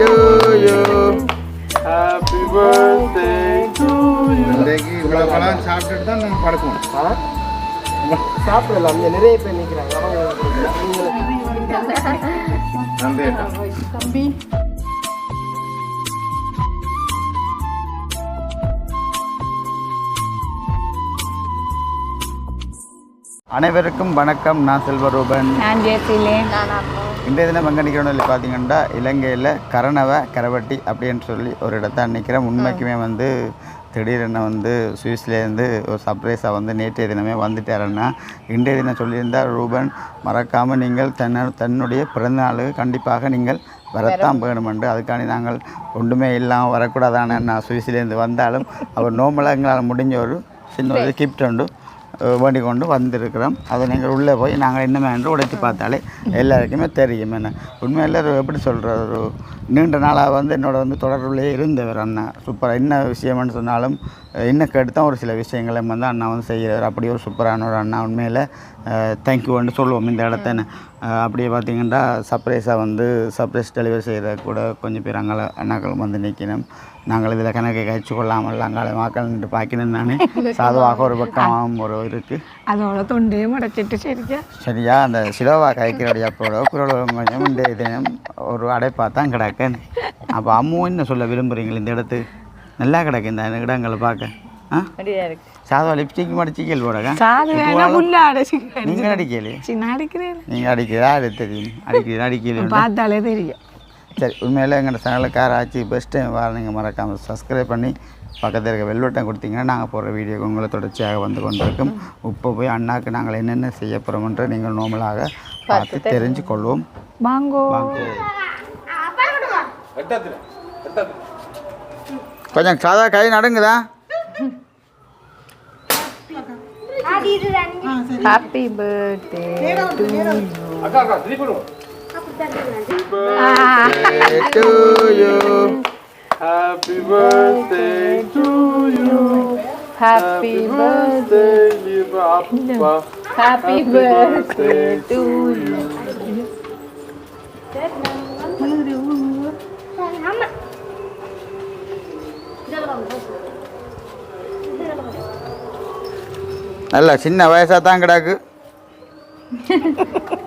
to you. Happy birthday to you. இன்றைக்கு இவ்வளோ பழம் சாப்பிட்டுட்டு தான் நாங்கள் படுப்போம் சாப்பிடலாம். நிறைய பேர் நிற்கிறாங்க நன்றி அக்கா. அனைவருக்கும் வணக்கம். நான் செல்வரூபன். நான் ஜெயசிலே இன்றைய தினம் எங்கே நிற்கிறோம் பார்த்தீங்கன்னா இலங்கையில் கரணவ கரவட்டி அப்படின்னு சொல்லி ஒரு இடத்த நிற்கிறேன் உண்மைக்குமே வந்து திடீரென வந்து சுவிஸ்லேருந்து ஒரு சர்ப்ரைஸாக வந்து நேற்றைய தினமே வந்துட்டாருன்னா இன்றைய தினம் சொல்லியிருந்தா ரூபன் மறக்காமல் நீங்கள் தன்ன தன்னுடைய பிறந்தநாளுக்கு கண்டிப்பாக நீங்கள் வரத்தான் வேணுமென்று. அதுக்காண்டி நாங்கள் ஒன்றுமே இல்லாமல் வரக்கூடாதான நான் சுவிஸ்லேருந்து வந்தாலும் அவர் நோம்பலாக எங்களால் முடிஞ்ச ஒரு சின்ன ஒரு கிஃப்ட் உண்டு. வேண்டிக் கொண்டு வந்திருக்கிறோம். அதை நீங்கள் உள்ளே போய் நாங்கள் என்னமே என்று உடைத்து பார்த்தாலே எல்லாருக்குமே தெரியும் என்ன. உண்மையில் எப்படி சொல்கிற ஒரு நீண்ட நாளாக வந்து என்னோட வந்து தொடர்புலேயே இருந்தவர் அண்ணா. சூப்பராக என்ன விஷயம்னு சொன்னாலும் என்ன கேட்டு ஒரு சில விஷயங்களை வந்து அண்ணா வந்து செய்கிறவர் அப்படி ஒரு சூப்பரான ஒரு அண்ணா உண்மையில் தேங்க்யூன்னு சொல்லுவோம் இந்த இடத்த அப்படியே பார்த்தீங்கன்னா சர்ப்ரைஸாக வந்து சர்ப்ரைஸ் டெலிவரி செய்கிற கூட கொஞ்சம் பேர் அங்கே அண்ணாக்கள் வந்து நிற்கணும். நாங்கள் இதில் கணக்கை கழிச்சு கொள்ளாமல் அங்காள மக்கள் நின்று பார்க்கணும் தானே சாதுவாக ஒரு பக்கமாகவும் ஒரு இருக்குது அதோட தொண்டையும் அடைச்சிட்டு சரிக்கா சரியா அந்த சிலோவா கைக்கிறோடைய அப்போட குரல் கொஞ்சம் இந்த தினம் ஒரு அடைப்பாக தான் கிடக்கு அப்போ அம்மும் என்ன சொல்ல விரும்புகிறீங்களா இந்த இடத்து? நல்லா கிடக்கு இந்த இடங்களை பார்க்க. ஆ? சாதா லிப்ஸ்டிக் மடிச்சிக்கல் அடைச்சி நீங்கள் அடிக்கலையே? சின்ன அடிக்கிறேன். நீங்கள் அடிக்கிறா அது தெரியும். அடிக்கிறா அடிக்கல பார்த்தாலே தெரியும். சரி உண்மையில் கார் ஆச்சு பெஸ்ட் டைம் வர நீங்கள் மறக்காமல் சப்ஸ்கிரைப் பண்ணி பக்கத்தில் இருக்க வெல்வட்டம் கொடுத்தீங்கன்னா நாங்கள் போடுற வீடியோ உங்களை தொடர்ச்சியாக வந்து கொண்டிருக்கும். இப்போ போய் அண்ணாக்கு நாங்கள் என்னென்ன செய்ய போகிறோம்ன்ற நீங்கள் நார்மலாக பார்த்து தெரிஞ்சு கொள்வோம் வாங்கோ. கொஞ்சம் சாதா கை நடுங்குதா? ஹாப்பி பர்த்டே அக்கா விடுவோம். to you. Happy birthday to you. Birthday Birthday, liebe Appa. Happy birthday to you நல்ல சின்ன வயசாக தான் கிடக்கு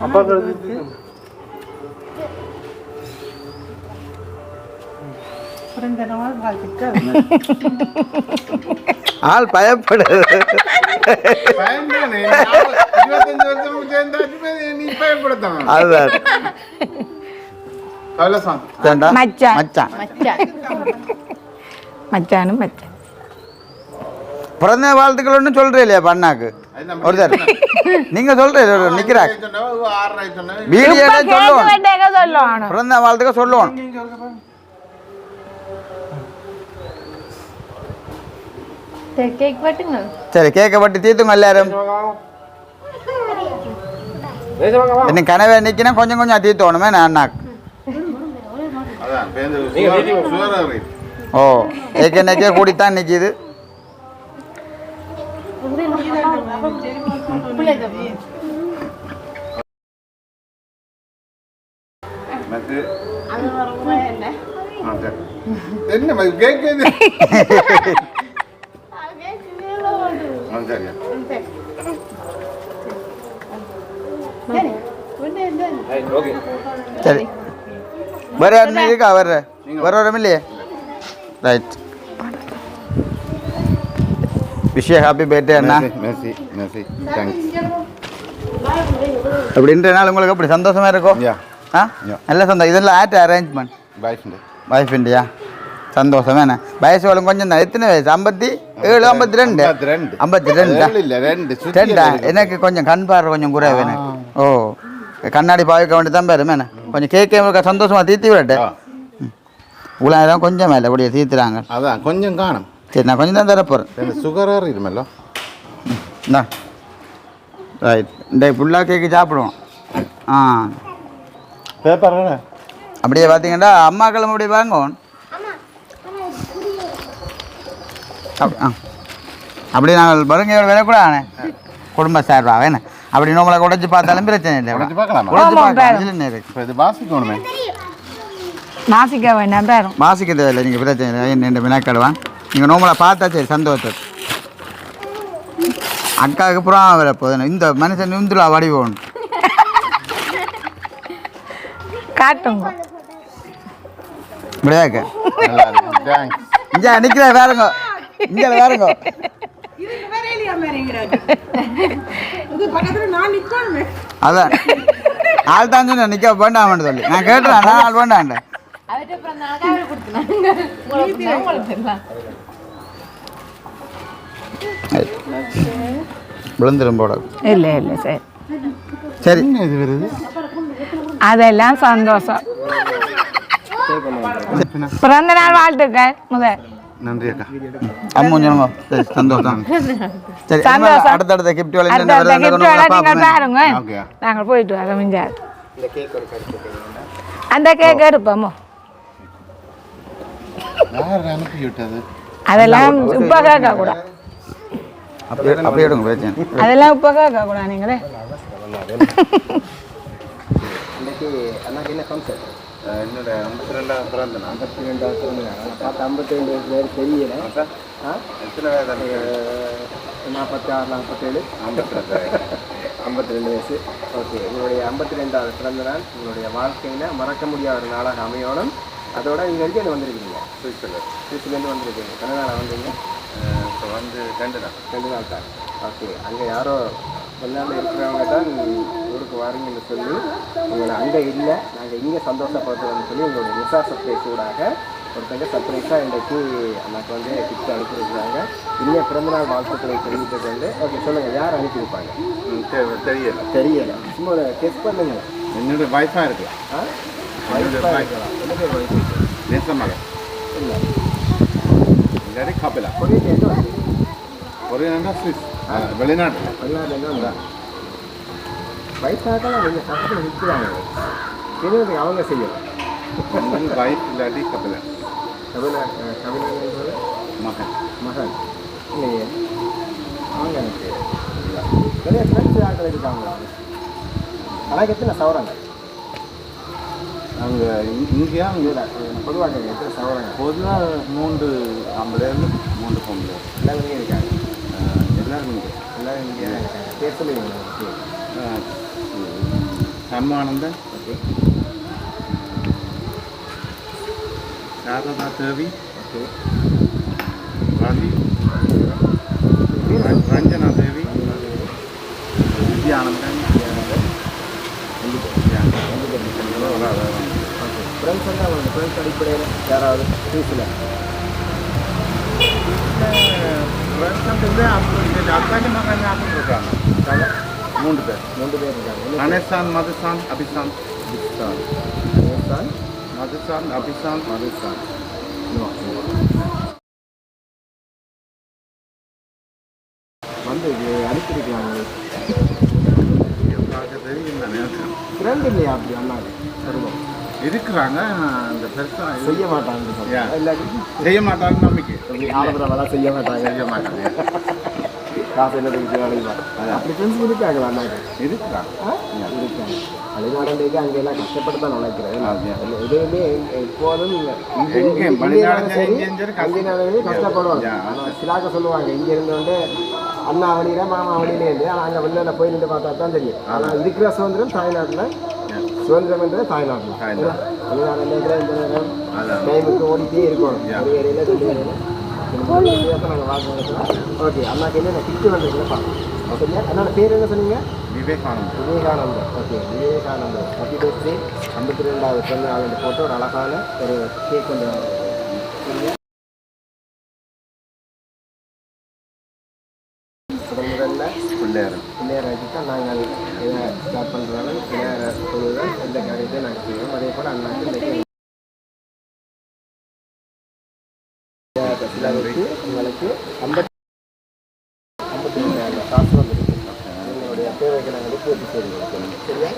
அப்பா கழுத்து ஆள் பயப்படுது அதுதான். மச்சான். மச்சான். மச்சானும் மச்சான். பிறந்த வாழ்த்துக்கள் ஒன்றும் சொல்கிறே இல்லையா பண்ணாக்கு? ஒருத்தர். நீங்கள் சொல்கிறீங்க நிற்கிறாங்க வீடியோ கேட்க சொல்லுவோம் பிறந்த வாழ்த்துக்க சொல்லுவோம் சரி கேட்க பட்டு தீர்த்துங்க எல்லாரும். என்ன கனவே நிற்கினா கொஞ்சம் கொஞ்சம் தீர்த்தோணுமே நான் ஓ ஏக்க நெக்கே கூடித்தான் நிற்கிது என்ன கேட்குது சரியா ஓகே சரி வேறு யாருமே இருக்கா வர்ற வேற வரும் இல்லையே ரைட் விஷய ஹாப்பி பர்த்டே அண்ணா மெர்சி மெர்சி தேங்க்ஸ் அப்படின்ற நாள் உங்களுக்கு அப்படி சந்தோஷமா இருக்கும் ஆ? நல்ல சந்தோஷம். இதெல்லாம் ஆட் அரேஞ்ச்மெண்ட் பாய் வைஃப் இண்டியா சந்தோஷம் என்ன வயசு வளம் கொஞ்சம் தான். எத்தனை வயசு? ஐம்பத்தி ஏழு ஐம்பத்தி ரெண்டு. ஐம்பத்தி ரெண்டு. ரெண்டா. எனக்கு கொஞ்சம் கண் பார்வை கொஞ்சம் குறைவு எனக்கு. ஓ. கண்ணாடி பாவிக்க வேண்டி தான் பேரு மேன. கொஞ்சம் கேட்க சந்தோஷமா தீர்த்தி விடட்டு. இவ்வளோ கொஞ்சம் மேலே அப்படியே தீர்த்துறாங்க. அதான் கொஞ்சம் காணும். சரி நான் கொஞ்சம் தான் தரப்போகிறேன் சுகராக இருக்குமല്ലോ இந்தா. ரைட் இந்த புல்லா கேக்கு சாப்பிடுவோம். ஆ. பேப்பர் அப்படியே பார்த்தீங்கன்னா அம்மாக்களும் அப்படியே வாங்குவோம் ஆ. அப்படியே நாங்கள் பருங்கையோட விலை கூட ஆனே. குடும்ப சார்பாக என்ன? அப்படி நம்மளை உடைச்சு பார்த்தாலும் பிரச்சனை இல்லை. உடைச்சு பார்க்கலாமா? உடைச்சு பார்க்கலாம் என்ன இது வாசிக்கணுமே வேண்டாம் வாசிக்க தேவையில்லை நீங்கள் பிரச்சனை இல்லை. என்ன இந்த வினாக்கடுவான் நீங்கள் நோம்பலை பார்த்தா சரி சந்தோஷம் அக்காவுக்கு புறாம வர போதும் இந்த மனுஷன் நிந்துலா வடிவோம். காட்டுங்க. முடியாக்க நல்லா இருக்கு? தேங்க்ஸ் இங்கே நிற்கிற வேறுங்க இங்கே வேறுங்க அதான். ஆள் தான் சொன்னேன் நிற்க வேண்டாம்னு சொல்லி. நான் கேட்டுறேன் நான் ஆள் வேண்டாண்டேன் விழுந்துரும் போட இல்லை இல்லை சரி. சரி. இது வருது அதெல்லாம் சந்தோஷம். பிறந்த நாள் வாழ்த்துக்கள் முதல். நன்றி அக்கா. அம்மூஞ்சனங்க சரி சந்தோஷம். சரி. அடுத்தடுத்த கிஃப்ட் அடுத்த gift வேலை நீங்கள் பாருங்க. ஓகே. நாங்கள் போயிட்டு வரோம் மிஞ்சாது அந்த கேக் எடுப்போமோ யார் அனுப்பி விட்டது. அதெல்லாம் கேட்க கூட அப்படியே அப்படியே எடுங்க பிரச்சனை அதெல்லாம் உப்பா கேட்க கூட நீங்களே. என்னோட ஐம்பத்தி ரெண்டாவது பிறந்த நாள். ஐம்பத்தி ரெண்டாவது பிறந்த நாள். பார்த்து ஐம்பத்தி ரெண்டு பேர் தெரியல. ஆ? எத்தனை வயது நாற்பத்தி ஆறு நாற்பத்தேழு ஐம்பத்தி ரெண்டு ஐம்பத்தி ரெண்டு வயசு. ஓகே. உங்களுடைய ஐம்பத்தி ரெண்டாவது பிறந்த நாள். உங்களுடைய வாழ்க்கையில் மறக்க முடியாத ஒரு நாளாக அமையணும். அதோட நீங்கள் எங்கேருந்து வந்திருக்கீங்க? சுவிட்சர்லாந்து. திருச்சிலேருந்து வந்திருக்கீங்க. நாள் வந்தீங்க? இப்போ வந்து ரெண்டு நாள். ரெண்டு நாள் தான். ஓகே. அங்கே யாரோ வெளிநாட்டில் இருக்கிறவங்க தான் ஊருக்கு வாரீங்கன்னு சொல்லி உங்களை அங்கே இல்லை நாங்கள் இங்கே சந்தோஷப்படுத்துறோம்னு சொல்லி உங்களுடைய விசா சர்ப்ரைஸ் ஊடாக ஒருத்தங்க சர்ப்ரைஸாக இன்றைக்கு அண்ணாக்கு வந்து கிஃப்ட் அனுப்பியிருக்கிறாங்க. இனிய பிறந்தநாள் வாழ்த்துக்களை தெரிவித்தது வந்து ஓகே சொல்லுங்கள் யார் அனுப்பியிருப்பாங்க? தெரியல. தெரியல. சும்மா ஒரு டெஸ்ட் பண்ணுங்க. என்னோட வைஃபாக இருக்கலாம். ஆ? என்னோட wife. என்ன பேர் வைஃப் நேசமக இல்லை இல்லாட்டி கபிலா ஒரே என்ன வந்து ஒரு என்ன சுவிஸ் வெளிநாட்டில் வெளிநாட்டில் என்ன வயசாக நீங்கள் பக்கத்தில் நிற்கிறாங்க தெரியாது அவங்க செய்யணும் வைஃப் இல்லாட்டி கபிலா கபில கபிலன் மகன் மகன் இல்லையே அவங்க எனக்கு நிறைய ஃப்ரெண்ட்ஸ் ஆட்கள் இருக்காங்க எனக்கு எத்தனை இங்கேயா? அவங்க இல்லை. பொதுவாக எத்தனை சவரங்க பொதுவாக மூன்று ஆம்பளையர் மூன்று பொம்பளை. எல்லாரும் இங்கே இருக்காங்க? எல்லாரும் இங்கே. எல்லாரும் இங்கே பேர் சொல்லுவீங்க okay Sanmanandan okay. Sharada Devi. Okay. Ravi. Ranjana Devi. Vidyanandan. Friends வந்து அவங்க ஃப்ரெண்ட்ஸ் அடிப்படையில் யாராவது ஃபீஸில் அத்தாச்சி மகன் ஞாபகம் இருக்காங்க மூன்று பேர் மூன்று பேர் இருக்காங்க என்ன கணேசான் மதுசான் அபிசான் பேர்? நேசான் மதுசான் அபிசான் மதுசான் வந்து இது அனுப்பியிருக்காங்க தெரியும் தானே ஃப்ரெண்ட் இல்லையா அப்படி அண்ணாது சொல்லுவோம் இருக்கிறாங்க அந்த பெருசா இது செய்ய மாட்டாங்க செய்ய மாட்டாங்க நம்பிக்கை. ஆலோசனை செய்ய மாட்டாங்க. செய்ய மாட்டாங்க. காசு என்ன அப்படி ஃப்ரெண்ட்ஸ் இருக்காங்களா? இருக்கிறாங்க? இருக்காங்க. வெளிநாடுக்கு அங்கே எல்லாம் கஷ்டப்பட்டு தான் நினைக்கிறேன். எதுவுமே எப்போதும் இங்கே எங்கே? இங்கே வெளிநாடு சரி எங்கேயும் சரி கஷ்டம். அங்கே நாளே கஷ்டப்படுவாங்க. சிலாக்க சொல்லுவாங்க இங்கே இருந்து வந்து அண்ணா வழியில மாமா வழியில இருந்து ஆனால் அங்கே போய் நின்று பார்த்தா தான் தெரியும் ஆனால் இருக்கிற சுதந்திரம் தாய்நாட்டில் சுதந்திரம் என்றது தாய்நாட்டில். டைமுக்கு ஓடிட்டே இருக்கணும். ஓகே அண்ணாக்கு என்ன கிட்டு வந்துருக்குன்னு பார்க்கலாம் சரியா என்னோட பேர் என்ன சொன்னீங்க? Vivekanandar. Vivekanandar. Okay Vivekanandar. Happy birthday ஐம்பத்தி ரெண்டாவது பிறந்த நாள் போட்டு ஒரு அழகான ஒரு கேக் கொண்டு வாங்க. தான் நாங்கள் இதை ஸ்டார்ட் பண்ணுறதால பிள்ளையார் சொல்லுவதால் எந்த காரியத்தையும் நாங்கள் செய்வோம் அதே போல் அண்ணாக்கு இன்றைக்கு சிலருக்கு உங்களுக்கு ஐம்பத்தி ஐம்பத்தி ரெண்டாயிரம் காசு வந்துருக்கு எங்களுடைய தேவைகளை நாங்கள் பூர்த்தி செய்து சரியா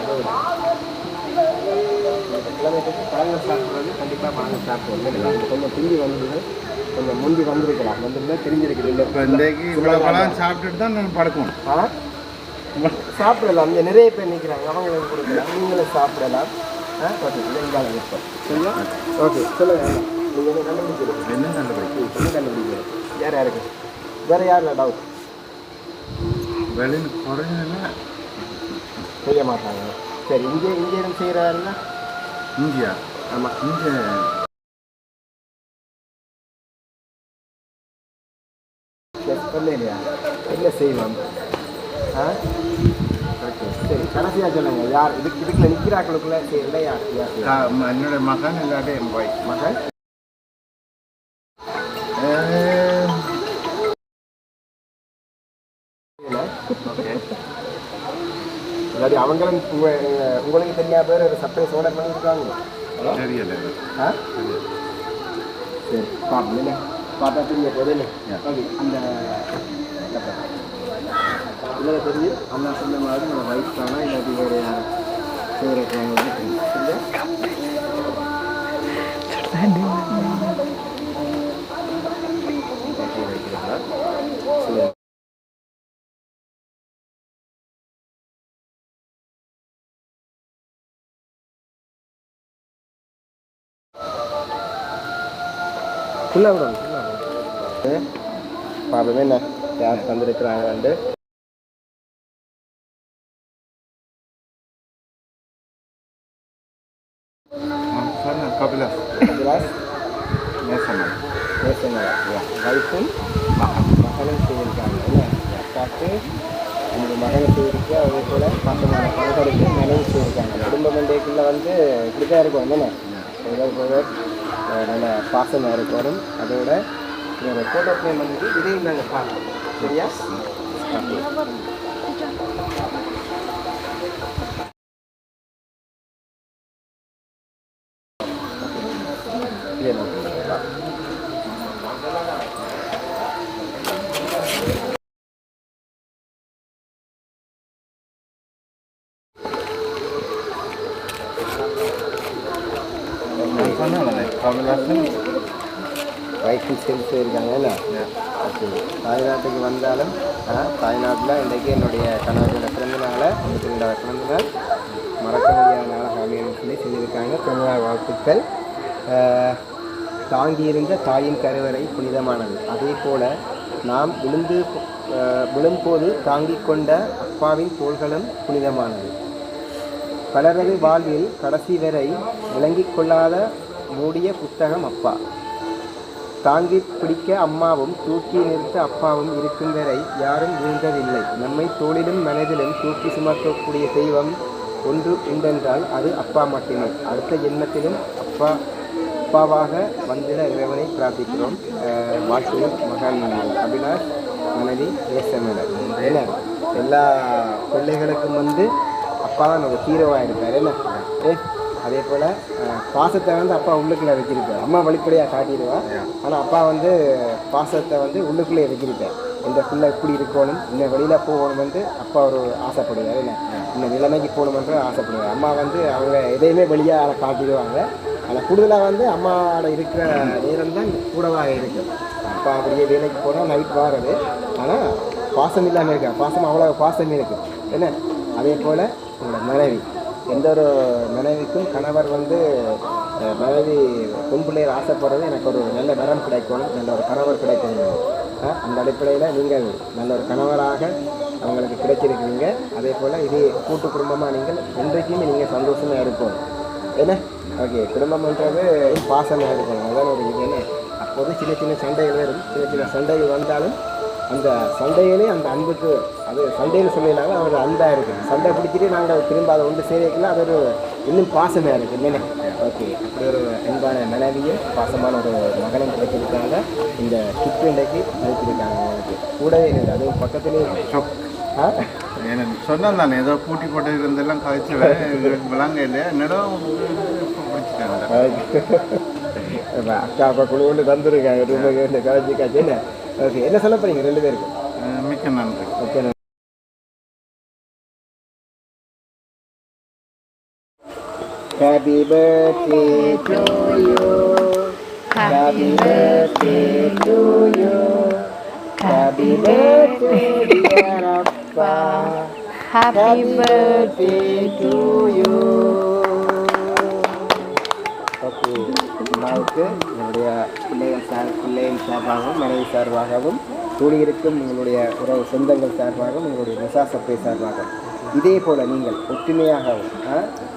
அதோட பழங்கள் சாப்பிட்றது கண்டிப்பாக பழங்கள் சாப்பிடுவோம் கொஞ்சம் திரும்பி வந்து கொஞ்சம் முந்தி வந்திருக்கலாம். வந்திருந்தா தெரிஞ்சிருக்குது. இல்லை இப்போ இன்றைக்கு இவ்வளோ பழம் சாப்பிட்டுட்டு தான் நான் படுக்கணும். ஆ? சாப்பிடலாம். இங்கே நிறைய பேர் நிற்கிறாங்க அவங்களுக்கு கொடுக்கலாம் நீங்களும் சாப்பிடலாம். ஆ? ஓகே. இந்தாங்க இருப்போம் சரியா? ஓகே. சொல்லுங்க. நீங்கள் என்ன கண்டுபிடிக்கிறது என்ன கண்டுபிடிக்கும் என்ன கண்டுபிடிக்கிறது யார் யாருக்கு? வேறு யார் டவுட் வெளியில் குறைஞ்சதுன்னா செய்ய மாட்டாங்க. சரி இங்கே இங்கே செய்கிறாருன்னா இந்தியா. ஆமாம் இங்கே என்ன செய்வோம் ஆ? ஓகே சரி. கடைசியாக சொல்லுங்க. யார்? இதுக்கு இதுக்குள்ள நிற்கிறாக்களுக்குள்ள சரி இல்லை யார்? என்னோட மகன் இல்லாட்டி என் பாய் மகன்? இல்லாட்டி அவங்களும் உங்க உங்க- உங்களுக்கு தெரியாத பேர் ஒரு சர்ப்ரைஸ் ஆர்டர் பண்ணியிருக்காங்க தெரியல. ஆ? சரி பார்ப்போம் இல்லை பார்த்தா தெரிய போது இல்லை ஓகே அந்த இல்லை தெரியும் அண்ணா சொன்ன மாதிரி நம்ம வைஃப் தானா இல்லாட்டி வேறு யார் செய்கிறாங்க சரியா? ஓகே வைக்கிறீங்களா ஃபுல்லாக விடும் ஃபுல்லாக என்ன? யார் தந்திருக்கிறாங்கன்ட்டு? மகனும் செய்திருக்காங்க என்ன அப்பாவுக்கு இந்த மகனை செய்திருக்கு அதே போல் பாசமான பணக்கடைக்கு மனைவி செய்திருக்காங்க குடும்ப மண்டைக்குள்ளே வந்து இப்படி தான் இருக்கும் என்னென்ன ஒருவர் ஒருவர் அஹ், நல்ல பாசமாக இருக்கணும் அதோட இதோட ஃபோட்டோ ஃப்ரேம் வந்து இதையும் நாங்கள் பார்க்கலாம் சரியா இதே மாதிரி சொன்னாலே கபிலாசன் ரைஃபிள் சேல்ஸ் தாய்நாட்டுக்கு வந்தாலும் தாய்நாட்டில் இன்றைக்கி என்னுடைய கணவரோட பிறந்த நாளை ஐம்பத்தி ரெண்டாவது பிறந்த நாள். மறக்க முடியாத நாளாக அமையணும்னு சொல்லி செஞ்சுருக்காங்க. பிறந்தநாள் வாழ்த்துக்கள். தாங்கியிருந்த தாயின் கருவறை புனிதமானது. அதே போல் நாம் விழுந்து விழும்போது தாங்கிக் கொண்ட அப்பாவின் தோள்களும் புனிதமானது. பலரது வாழ்வில் கடைசி வரை விளங்கிக் கொள்ளாத மூடிய புத்தகம் அப்பா. தாங்கி பிடிக்க அம்மாவும் தூக்கி நிறுத்த அப்பாவும் இருக்கும் வரை யாரும் வீழ்ந்ததில்லை நம்மை தோளிலும் மனதிலும் தூக்கி சுமக்கக்கூடிய தெய்வம் ஒன்று உண்டென்றால் அது அப்பா மட்டுமே. அடுத்த எண்ணத்திலும் அப்பா அப்பாவாக வந்திட இறைவனை பிரார்த்திக்கிறோம். அஹ் வாழ்த்துகள் மகன் அபிலாஷ் மனைவி ஏசமேலர் என்ன? எல்லா பிள்ளைகளுக்கும் வந்து அப்பா தான் நம்ம ஹீரோவாக இருப்பார் என்ன? ஏ அதே போல் பாசத்தை வந்து அப்பா உள்ளுக்குள்ளே வச்சிருப்பார் அம்மா வெளிப்படையாக காட்டிடுவா. ஆனால் அப்பா வந்து பாசத்தை வந்து உள்ளுக்குள்ளே வச்சிருப்பார் இந்த பிள்ளை இப்படி இருக்கணும் இன்னும் வெளியில் போகணும் வந்து அப்பா ஒரு ஆசைப்படுவார் என்ன இந்த நிலைமைக்கு போகணுமென்று ஆசைப்படுவார். அம்மா வந்து அவங்க எதையுமே வெளியாக காட்டிடுவாங்க. ஆனால் கூடுதலாக வந்து அம்மாவோட இருக்கிற நேரம் தான் கூடவாக இருக்கும். அப்பா அப்படியே வேலைக்கு போனால் நைட் வாரது. ஆனால் பாசம் இல்லாமல் இருக்கா பாசம் அவ்வளோ பாசம் இருக்குது என்ன? அதே போல் உங்களோட மனைவி. எந்த ஒரு மனைவிக்கும் கணவர் வந்து மனைவி பொம்பிள்ளையர் ஆசைப்படுறது எனக்கு ஒரு நல்ல வரம் கிடைக்கும் நல்ல ஒரு கணவர் கிடைக்கும் அந்த அடிப்படையில் நீங்கள் நல்ல ஒரு கணவராக அவங்களுக்கு கிடைச்சிருக்கிறீங்க. அதே போல் இது கூட்டு குடும்பமாக நீங்கள் என்றைக்குமே நீங்கள் சந்தோஷமாக இருப்போம். என்ன? ஓகே குடும்பம்ன்றது பாசமாக இருக்கும். அதான் ஒரு இது என்ன? அப்போது சின்ன சின்ன சண்டைகள் வரும். சின்ன சின்ன சண்டைகள் வந்தாலும் அந்த சண்டையிலே அந்த அன்புக்கு அது சண்டைன்னு சொல்லலாங்க அவர் அன்பாக இருக்குது சண்டை பிடிச்சிட்டு நாங்கள் திரும்ப அதை ஒன்று சேவைக்கலாம் அது ஒரு இன்னும் பாசமாக இருக்குது என்ன ஓகே. அப்படி ஒரு அன்பான மனைவியும் பாசமான ஒரு மகனும் கிடைச்சிருக்காங்க இந்த கிஃப்ட் இன்றைக்கு அனுப்பியிருக்காங்க எனக்கு கூடவே இருக்குது அதுவும் பக்கத்துலேயே எனக்கு சொன்னேன் தானே ஏதோ பூட்டி போட்டு இருந்தெல்லாம் கழிச்சு விளங்க இல்லையா? என்னிடம் பிடிச்சிட்டாங்க? அக்கா அப்பா குழு ஒன்று தந்துருக்காங்க. கேட்டு கழிச்சு காய்ச்சி. என்ன? ஓகே என்ன சொல்ல போறீங்க ரெண்டு பேருக்கும் மிக்க நன்றி okay Happy birthday to you. Happy birthday to you. Happy birthday, dear Appa. Happy birthday to you. Okay அம்மாவுக்கு என்னுடைய பிள்ளைகள் சார் பிள்ளைகள் சார்பாகவும் மனைவி சார்பாகவும் கூடியிருக்கும் உங்களுடைய உறவு சொந்தங்கள் சார்பாகவும் உங்களுடைய நிசா சப்பை சார்பாகவும். இதே போல் நீங்கள் ஒற்றுமையாகவும்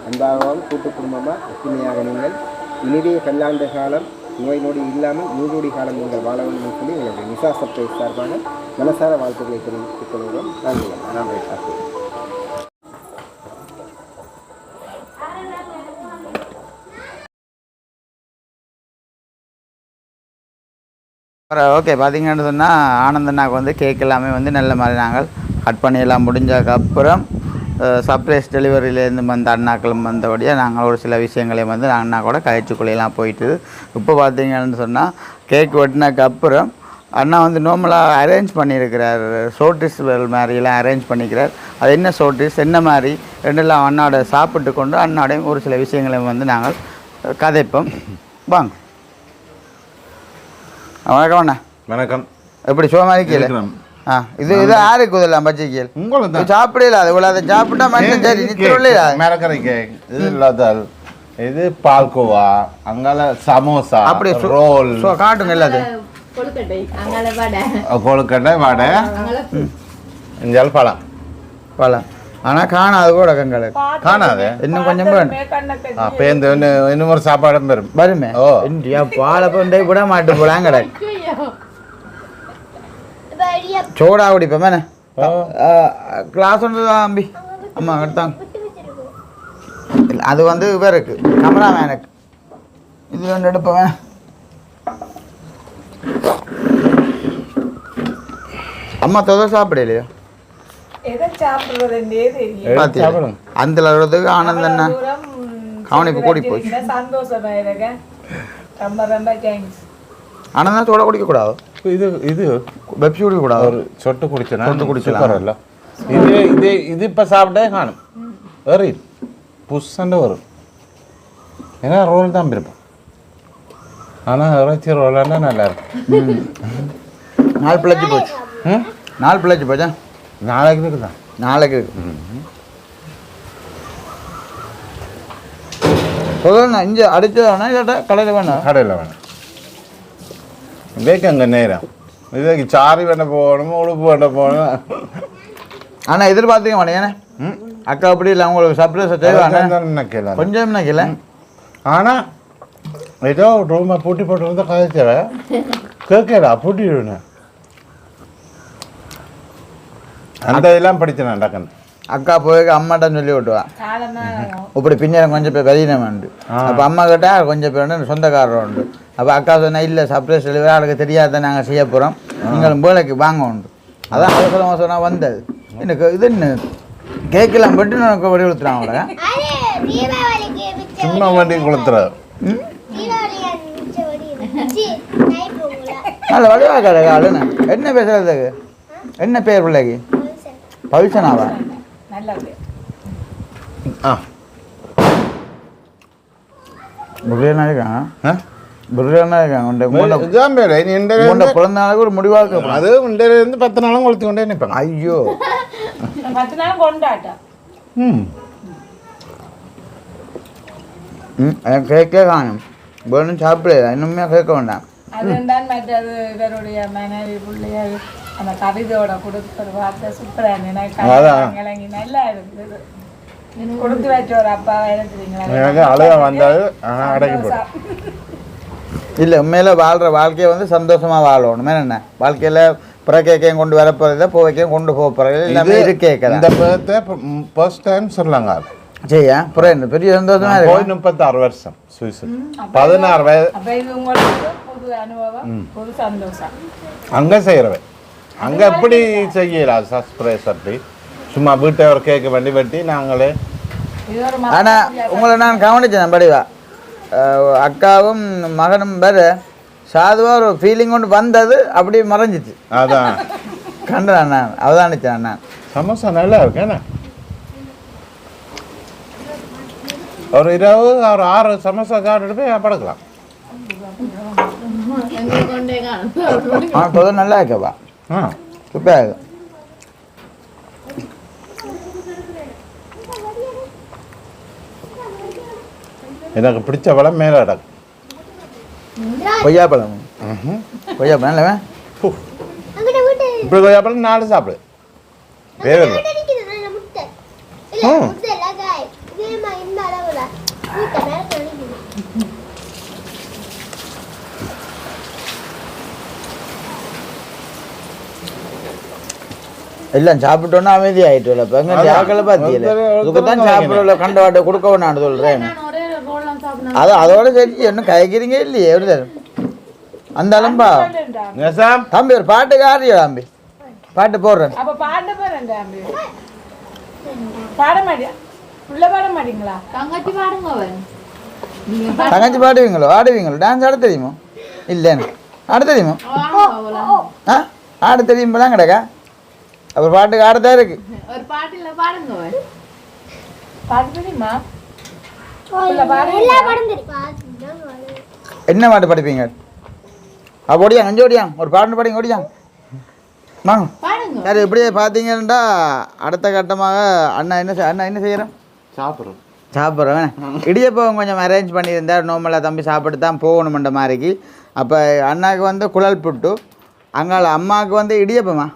அன்பாகவும் கூட்டு குடும்பமாக ஒற்றுமையாக நீங்கள் இனிதே பல்லாண்டு காலம் நோய் நொடி இல்லாமல் நூறு காலம் நீங்கள் வாழ வேண்டும் சொல்லி உங்களுடைய நிசா சப்பை சார்பாக மனசார வாழ்த்துக்களை தெரிவித்துக் கொள்கிறோம். நன்றி. நன்றி. அப்புறம் ஓகே பார்த்தீங்கன்னு சொன்னால் ஆனந்தனாக்கு வந்து கேக் எல்லாமே வந்து நல்ல மாதிரி நாங்கள் கட் பண்ணி எல்லாம் முடிஞ்சதுக்கப்புறம் சர்ப்ரைஸ் டெலிவரியிலேருந்து வந்த அண்ணாக்களும் வந்தபடியாக நாங்கள் ஒரு சில விஷயங்களையும் வந்து அண்ணா கூட கழிச்சுக்குள்ளேலாம் போயிட்டு இப்போ பார்த்தீங்கன்னு சொன்னால் கேக் வெட்டினக்கப்புறம் அண்ணா வந்து நார்மலாக அரேஞ்ச் பண்ணியிருக்கிறார். ஷோட்டிஸ் மாதிரிலாம் அரேஞ்ச் பண்ணிக்கிறார். அது என்ன ஷோட்டிஸ் என்ன மாதிரி ரெண்டெல்லாம் அண்ணாவோட சாப்பிட்டு கொண்டு அண்ணாடையும் ஒரு சில விஷயங்களையும் வந்து நாங்கள் கதைப்போம். வாங்க. வணக்கம் அண்ணா. வணக்கம். எப்படி சோமாரிக்கல இருக்கிறோம். ஆ இது இது யாருக்கு இதெல்லாம் பச்சைக்கீல் உங்களுக்கு தான் சாப்பிடல அது இவ்வளோ அதை சாப்பிட்டா மட்டும் சரி நித்திரல மிளகரை கேக் இது லதல் இது பால்கோவா அங்கால சமோசா அப்படி ரோல். சோ காட்டுங்க எல்லாத்தையும். கொழுக்கட்டை அங்கால வடை. கொழுக்கட்டை வடை. இஞ்சால் பழம். பழம். ஆனால் காணாது கூட கங்களுக்கு காணாது? இன்னும் கொஞ்சம் வேணும். அப்போ இந்த இன்னும் இன்னும் ஒரு சாப்பாடும் வரும் வருமே? ஓ. இந்தியா பாலை கொண்டே விட மாட்டு போலாம் கிடக்கு சோடா ஓ. கிளாஸ் ஒன்று தான் அம்பி அம்மா எடுத்தாங்க அது வந்து இவருக்கு கேமராமேனுக்கு இது ரெண்டு எடுப்போம்? வேணா அம்மா தொதை சாப்பிடலையோ? சாப்பிடுங்க அந்த அளவுக்கு ஆனந்தண்ணா கவனிப்பு கூடி போச்சு. ஆனந்தா சோடா குடிக்கக்கூடாது? இது இது பெப்சி குடிக்கக்கூடாது? ஒரு சொட்டு குடிச்சனா? சொட்டு குடிச்சலாம். இது இது இது இப்போ சாப்பிட்டே காணும். வெறி புஷ்ஷண்டு வரும். ஏன்னா ரோல் தான் இருப்போம் ஆனால் இறைச்சி ரோலாண்டா நல்லா இருக்கும். நாலு பிள்ளைச்சு போச்சு. நாலு பிள்ளைச்சு போச்சா? நாளைக்கு இருக்குதான் நாளைக்கு இருக்கு சொல்லுங்க இங்கே அடிச்சது வேணா இல்லாட்டா கடையில் வேணாம் கடையில் வேணும் வேக்க அங்கே நேரம் இதுக்கு சாரி பண்ண போகணும் உழுப்பு பண்ண போகணும் ஆனால் எதிர்பார்த்தீங்க ம் அக்கா அப்படி இல்லை உங்களுக்கு சர்ப்ரைஸ் நினைக்கல கொஞ்சம் நினைக்கல ஆனால் ஏதோ ரூமை பூட்டி போட்டு வந்து கதைச்சவ கேட்கடா பூட்டி அந்த இதெல்லாம் படித்தேன் நடக்கணும் அக்கா போய் அம்மாட்ட சொல்லி விட்டுவா காலமா இப்படி பின்னாடி கொஞ்சம் பேர் வெளியினம் உண்டு. அப்போ அம்மா கிட்ட கொஞ்சம் பேர் வந்து சொந்தக்காரர் உண்டு. அப்போ அக்கா சொன்னா இல்லை சர்ப்ரைஸ் டெலிவரி அவளுக்கு தெரியாத நாங்கள் செய்ய போகிறோம் நீங்களும் வேலைக்கு வாங்க உண்டு. அதான் அவசரமாக சொன்னால் வந்தது. எனக்கு இது என்ன? கேட்கலாம் பட்டு எனக்கு வடி கொடுத்துறாங்க அவளை. சும்மா வண்டி ரூம்ல நல்ல வடிவா கிடக்கு ஆளுன்னு. என்ன பேசுறதுக்கு என்ன பேர் பிள்ளைக்கு? பவிஷனாவா? நல்லது. ஆ. புரியனா இருக்காங்க ஆ? புரியனா இருக்காங்க உண்ட மூண்ட பிறந்த நாளுக்கு ஒரு முடிவாக. அது இருந்து பத்து நாளும் கொளுத்து கொண்டே நிற்பாங்க ஐயோ. பத்து நாள் கொண்டாட்டம். ம். ம் எனக்கு கேட்கே காணும். வேணும் சாப்பிடல இன்னுமே கேட்க வேண்டாம். அதுதான் மற்றது இவருடைய மனைவி பிள்ளைகள் அந்த கவிதையோட கொடுத்த ஒரு வார்த்தை சூப்பரா இருந்தது. நல்லா இருந்தது. கொடுத்து வச்ச ஒரு அப்பா இருக்கிறீங்களா எனக்கு அழுக வந்தால் ஆனால் அடக்கி போடும் இல்லை உண்மையில் வாழ்கிற வாழ்க்கையை வந்து சந்தோஷமாக வாழணும் என்ன? வாழ்க்கையில் பிறக்கைக்கையும் கொண்டு வர போகிறத போவைக்கையும் கொண்டு போக போகிறது எல்லாமே இருக்கே இந்த பேர்த்தை ஃபர்ஸ்ட் டைம் சொல்லுங்க சரியா? புரிய பெரிய சந்தோஷமா போய் இருக்கு? முப்பத்தாறு வருஷம் சுவிஸ் பதினாறு வயது அங்கே செய்கிறவன் அங்கே எப்படி செய்யலாம் சர்ப்ரைஸ் அப்படி சும்மா வீட்டை ஒரு கேக்கு வண்டி வெட்டி நாங்களே. ஆனால் உங்களை நான் கவனிச்சேன் படிவா. அக்காவும் மகனும் வேறு சாதுவாக ஒரு ஃபீலிங் கொண்டு வந்தது அப்படியே மறைஞ்சிச்சு. அதான். கண்டேன் நான் அவதானிச்சேன் நான் சமோசா நல்லா இருக்கேண்ணா ஒரு இரவு ஒரு ஆறு சமோசா சாப்பிட்டுட்டு போய் படுக்கலாம். ஆ நல்லா இருக்கேப்பா. ஆ. சூப்பராக இருக்கு. எனக்கு பிடிச்ச பழம் மேலே அடக்கு. கொய்யாப்பழம் கொய்யாப்பழம் வீட்டு இப்படி கொய்யாப்பழம் நாலு சாப்பிடு. வேறு இல்லை. இல்ல ம். முட்டை இல்ல காய் இதே மாதிரி இந்த அளவுல வீட்டை மேல நிக்குது எல்லாம் சாப்பிட்டோன்னா அமைதி ஆயிட்டு இப்போ எங்கே. ஆக்களை பார்த்தியில ஒருத்தர் ஒருத்தர் இதுக்கு தான் தான் சாப்பிடல கண்ட வாட்டை கொடுக்க நான் சொல்கிறேன் அது அதோட சரி இன்னும் கயக்கிறீங்க இல்லையே எப்படி அந்த அளம்பா நெசாம் தம்பி ஒரு பாட்டு காரியா தம்பி பாட்டு போடுறேன் அப்ப பாட போறேன் தம்பி பாட மாட்டியா உள்ள பாட மாட்டீங்களா தங்கச்சி பாடுவீங்களோ ஆடுவீங்களோ டான்ஸ் ஆட தெரியுமோ இல்லைன்னு ஆட தெரியுமோ ஆட தெரியும்போலாம் கிடக்கா அப்புறம் பாட்டுக்கு ஆடத்தான் இருக்கு ஒரு பாட்டில பாடுங்க பாட்டு தெரியுமா என்ன பாட்டு படிப்பீங்க அப்போ ஓடியாங்க அஞ்சு ஓடியாங்க ஒரு பாட்டு படிங்க ஓடியாங்க வாங்க பாடுங்க சரி இப்படியே பார்த்தீங்கன்னா அடுத்த கட்டமாக அண்ணா என்ன செய்- அண்ணா என்ன செய்கிறோம் சாப்பிட்றோம் சாப்பிட்றேன் இடியப்பம் கொஞ்சம் அரேஞ்ச் பண்ணியிருந்தார் நோமலாக தம்பி சாப்பிட்டு தான் போகணுமென்ற மாதிரிக்கு அப்போ அண்ணாவுக்கு வந்து குழல் புட்டு அங்கால அம்மாவுக்கு வந்து இடியப்பமா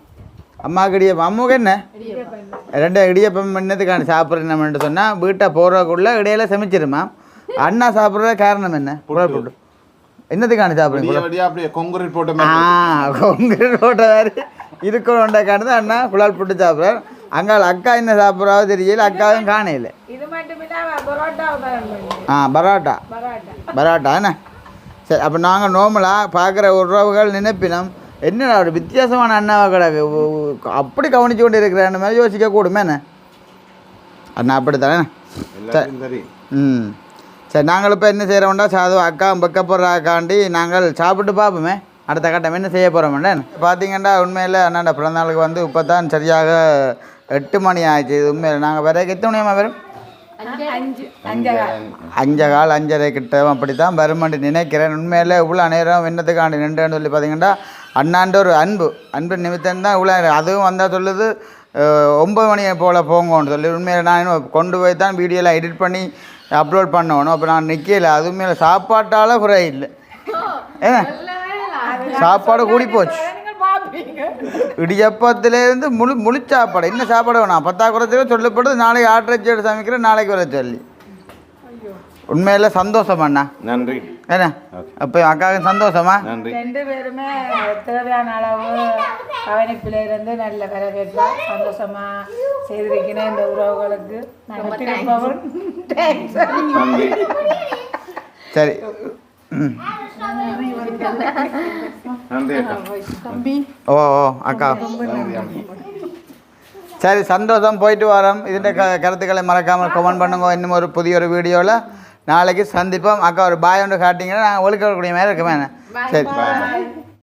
அம்மாவுக்கு இடியப்பம் அம்மாவுக்கு என்ன? ரெண்டு இடியப்பம் என்னத்துக்கான சாப்பிட்றேன்னு சொன்னால் வீட்டை போகிறதுக்குள்ளே இடையில சமைச்சிருமா? அண்ணா சாப்பிட்ற காரணம் என்ன? குழல் புட்டு. என்னத்துக்கான அப்படியே கொங்குரிட் போட்ட ஆ மாதிரி கொங்கு ரோட்டை வேறு இருக்கணுன்ற காரணம் தான் அண்ணா குழல் புட்டு சாப்பிட்றாரு. அங்கால அக்கா என்ன சாப்பிட்றாவோ தெரியல அக்காவும் காணையில். ஆ பரோட்டா. பரோட்டா. பரோட்டா என்ன? சரி அப்போ நாங்கள் நோமலாக பார்க்குற உறவுகள் நினைப்பினோம் என்னடா ஒரு வித்தியாசமான அண்ணாவை கிடக்கு அப்படி கவனிச்சு கொண்டு இருக்கிற மாதிரி யோசிக்க கூடுமே என்ன? அண்ணா அப்படி தானே ம். சரி நாங்கள் இப்போ என்ன செய்கிறோம்டா சாது அக்கா பக்கப்படுறாக்காண்டி நாங்கள் சாப்பிட்டு பார்ப்போமே. அடுத்த கட்டம் என்ன செய்ய போகிறோம்டா பார்த்தீங்கன்னா உண்மையில் அண்ணாண்ட பிறந்தநாளுக்கு வந்து இப்போ தான் சரியாக எட்டு மணி ஆயிடுச்சு. இது உண்மையில் நாங்கள் வேற எத்தனை மணியம்மா வரும் அஞ்சு. கால் அஞ்சரை கிட்ட. அப்படி தான் வருமானு நினைக்கிறேன். உண்மையில் இவ்வளோ நேரம் என்னத்துக்காண்டி நின்றேன்னு சொல்லி பார்த்தீங்கன்னா அண்ணாண்ட ஒரு அன்பு. அன்பு நிமித்தம் தான் இவ்வளோ அதுவும் வந்தால் சொல்லுது அஹ், ஒன்பது மணியை போல் போங்கன்னு சொல்லி. உண்மையில் நான் கொண்டு போய் தான் வீடியோலாம் எடிட் பண்ணி அப்லோட் பண்ணணும். அப்போ நான் நிற்கல அதுவுமே சாப்பாட்டால் குறை இல்லை. ஏன்னா சாப்பாடு கூடி போச்சு. இடியப்பத்திலேருந்து முழு முழு சாப்பாடு என்ன சாப்பாடு வேணாம்? பத்தாக்குறதுக்கு சொல்லப்படுது நாளைக்கு எடுத்து சமைக்கிறேன் நாளைக்கு வர சொல்லி. உண்மையில் சந்தோஷம் அண்ணா. நன்றி. என்ன? அப்போ அக்காவுக்கு சந்தோஷமா? நன்றி. ரெண்டு பேருமே தேவையான அளவு கவனிப்பில் இருந்து நல்ல வரவேற்பா சந்தோஷமா செய்திருக்கிறேன் இந்த உறவுகளுக்கு. சரி. ஓ ஓ அக்கா. சரி சந்தோஷம் போயிட்டு வரோம். இதுன்ற க கருத்துக்களை மறக்காமல் கமெண்ட் பண்ணுங்க. இன்னும் ஒரு புதிய ஒரு வீடியோவில் நாளைக்கு சந்திப்போம். அக்கா ஒரு பாய் ஒன்று காட்டிங்கன்னா நாங்கள் ஒழுக்க கூடிய மாதிரி இருக்குமே? சரி